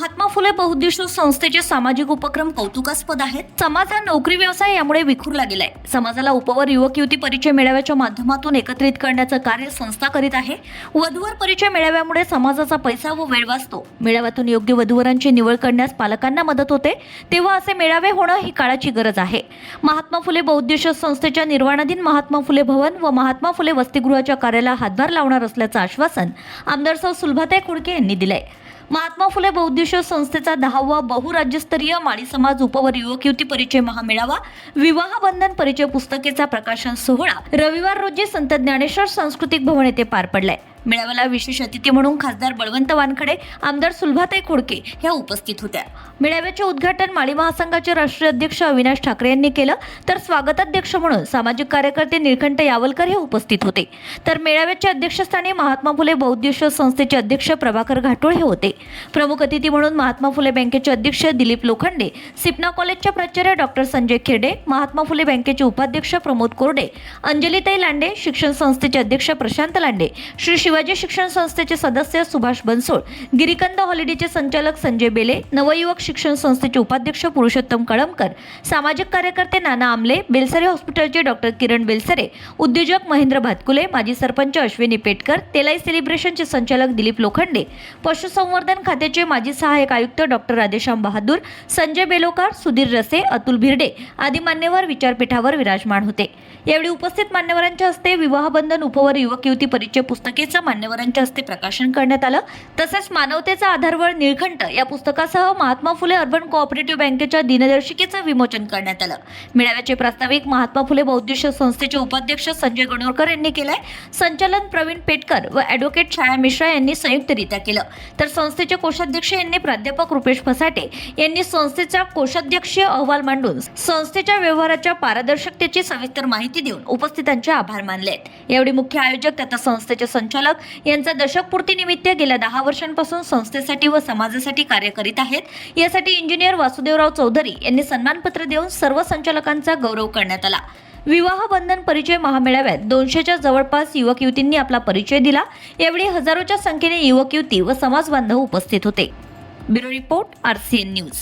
महात्मा फुले बहुद्देशू संस्थेचे सामाजिक उपक्रम कौतुकास्पद आहेत. समाज हा नोकरी व्यवसाय यामुळे विखुरला गेलाय. समाजाला उपवर युवक युवती परिचय मेळाव्याच्या माध्यमातून एकत्रित करण्याचं कार्य संस्था करीत आहे. वधूवर परिचय मेळाव्यामुळे समाजाचा पैसा व वेळ वाचतो. मेळाव्यातून योग्य वधूवरांची निवड करण्यास पालकांना मदत होते. तेव्हा असे मेळावे होणं ही काळाची गरज आहे. महात्मा फुले बहुद्देशीय संस्थेच्या निर्वाणाधीन महात्मा फुले भवन व महात्मा फुले वसतिगृहाच्या कार्याला हातभार लावणार असल्याचं आश्वासन आमदार सौ सुलभाताई कुडके यांनी दिलंय. महात्मा फुले बहुद्देशीय संस्थेचा दहावा बहुराज्यस्तरीय माळी समाज उपवर युवक युती परिचय महामेळावा विवाह बंधन परिचय पुस्तकेचा प्रकाशन सोहळा. रविवार रोजी संत ज्ञानेश्वर सांस्कृतिक भवन येथे पार पडलाय. मेळाव्याला विशेष अतिथी म्हणून खासदार बळवंत वानखडे आमदार सुलभाताई खोडके ह्या उपस्थित होत्या. मेळाव्याचे उद्घाटन माळी महासंघाचे राष्ट्रीय अध्यक्ष अविनाश ठाकरे यांनी केलं तर स्वागताध्यक्ष म्हणून सामाजिक कार्यकर्ते निळकंठ यावलकर हे उपस्थित होते. तर मेळाव्याच्या अध्यक्षस्थानी महात्मा फुले बौद्धिष्य संस्थेचे अध्यक्ष प्रभाकर घाटोळ हे होते. प्रमुख अतिथी म्हणून महात्मा फुले बँकेचे अध्यक्ष दिलीप लोखंडे सिपना कॉलेजच्या प्राचार्य डॉक्टर संजय खेडे महात्मा फुले बँकेचे उपाध्यक्ष प्रमोद कोरडे अंजलीताई लांडे शिक्षण संस्थेचे अध्यक्ष प्रशांत लांडे श्री शिवाजी शिक्षण संस्थेचे सदस्य सुभाष बनसोड गिरिकंद हॉलिडेचे संचालक संजय बेले नवयुवक शिक्षण संस्थेचे उपाध्यक्ष पुरुषोत्तम कळमकर सामाजिक कार्यकर्ते नाना आमले बेलसरे हॉस्पिटलचे डॉक्टर किरण बेलसरे उद्योजक महेंद्र भातकुले माजी सरपंच अश्विनी पेटकर तेलाई सेलिब्रेशनचे संचालक दिलीप लोखंडे पशुसंवर्धन खात्याचे माजी सहाय्यक आयुक्त डॉक्टर राधेश्याम बहादूर संजय बेलोकार सुधीर रसे अतुल भिरडे आदी मान्यवर विचारपीठावर विराजमान होते. यावेळी उपस्थित मान्यवरांच्या हस्ते विवाहबंधन उपवर युवक युवती परिचय पुस्तकेचं पुस्तकाचं मान्यवरांच्या हस्ते प्रकाशन करण्यात आलं. तसेच मानवतेचा आधारवळ निळखंठ या पुस्तकासह महात्मा फुले अर्बन कोऑपरेटिव्ह बँकेच्या दिनदर्शिकेचं विमोचन करण्यात आलं. मेळाव्याचे प्रास्ताविक महात्मा फुले बौद्धिष्य संस्थेचे उपाध्यक्ष संजय गणोरकर यांनी केलंय. संचालन प्रवीण पेटकर व ॲडव्होकेट छाया मिश्रा यांनी संयुक्तरित्या केलं. तर संस्थेचे कोषाध्यक्ष यांनी प्राध्यापक रुपेश फसाटे यांनी संस्थेचा कोषाध्यक्षीय अहवाल मांडून संस्थेच्या व्यवहाराच्या पारदर्शकतेची सविस्तर माहिती देऊन उपस्थितांचे आभार मानले आहेत यावेळी मुख्य आयोजक तथा संस्थेचे संचालक यांचा दशकपूर्ती निमित्त गेल्या दहा वर्षांपासून संस्थेसाठी व समाजासाठी कार्य करीत आहेत. यासाठी इंजिनियर वासुदेवराव चौधरी यांनी सन्मानपत्र देऊन सर्व संचालकांचा गौरव करण्यात आला. विवाह बंधन परिचय महामेळाव्यात दोनशेच्या जवळपास युवक युवतींनी आपला परिचय दिला. यावेळी हजारोच्या संख्येने युवक युवती व समाज बांधव उपस्थित होते. Bureau report R C N news.